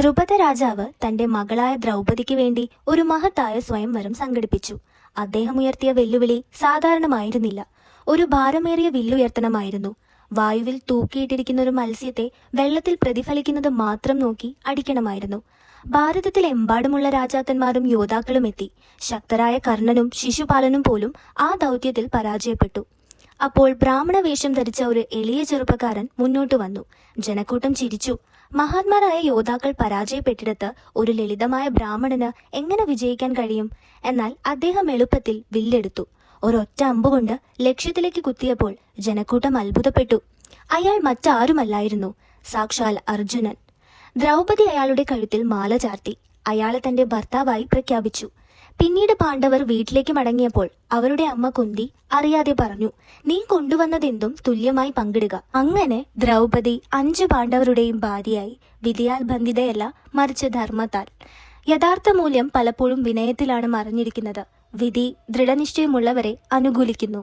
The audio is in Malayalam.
ദ്രുപദ രാജാവ് തന്റെ മകളായ ദ്രൗപദിക്ക് വേണ്ടി ഒരു മഹത്തായ സ്വയംവരം സംഘടിപ്പിച്ചു. അദ്ദേഹം ഉയർത്തിയ വെല്ലുവിളി സാധാരണമായിരുന്നില്ല. ഒരു ഭാരമേറിയ വില്ലുയർത്തണമായിരുന്നു. വായുവിൽ തൂക്കിയിട്ടിരിക്കുന്ന ഒരു മത്സ്യത്തെ വെള്ളത്തിൽ പ്രതിഫലിക്കുന്നത് മാത്രം നോക്കി അടിക്കണമായിരുന്നു. ഭാരതത്തിൽ ഭാരതത്തിലെമ്പാടുമുള്ള രാജാക്കന്മാരും യോദ്ധാക്കളും എത്തി. ശക്തരായ കർണനും ശിശുപാലനും പോലും ആ ദൗത്യത്തിൽ പരാജയപ്പെട്ടു. അപ്പോൾ ബ്രാഹ്മണ വേഷം ധരിച്ച ഒരു എളിയ ചെറുപ്പക്കാരൻ മുന്നോട്ട് വന്നു. ജനക്കൂട്ടം ചിരിച്ചു. മഹാത്മാരായ യോദ്ധാക്കൾ പരാജയപ്പെട്ടിടത്ത് ഒരു ലളിതമായ ബ്രാഹ്മണന് എങ്ങനെ വിജയിക്കാൻ കഴിയും? എന്നാൽ അദ്ദേഹം എളുപ്പത്തിൽ വില്ലെടുത്തു. ഒരൊറ്റ അമ്പുകൊണ്ട് ലക്ഷ്യത്തിലേക്ക് കുത്തിയപ്പോൾ ജനക്കൂട്ടം അത്ഭുതപ്പെട്ടു. അയാൾ മറ്റാരുമല്ലായിരുന്നു. സാക്ഷാൽ അർജുനൻ. ദ്രൗപദി അയാളുടെ കഴുത്തിൽ മാല ചാർത്തി. അയാളെ തന്റെ ഭർത്താവായി പ്രഖ്യാപിച്ചു. പിന്നീട് പാണ്ഡവർ വീട്ടിലേക്ക് മടങ്ങിയപ്പോൾ അവരുടെ അമ്മ കുന്തി അറിയാതെ പറഞ്ഞു നീ കൊണ്ടുവന്നതെന്തും തുല്യമായി പങ്കിടുക. അങ്ങനെ ദ്രൗപദി അഞ്ചു പാണ്ഡവരുടെയും ഭാര്യയായി വിധിയാൽ ബന്ധിതയല്ല മറിച്ച് ധർമ്മത്താൽ. യഥാർത്ഥ മൂല്യം പലപ്പോഴും വിനയത്തിലാണ് മറിഞ്ഞിരിക്കുന്നത്. വിധി ദൃഢനിശ്ചയമുള്ളവരെ അനുകൂലിക്കുന്നു.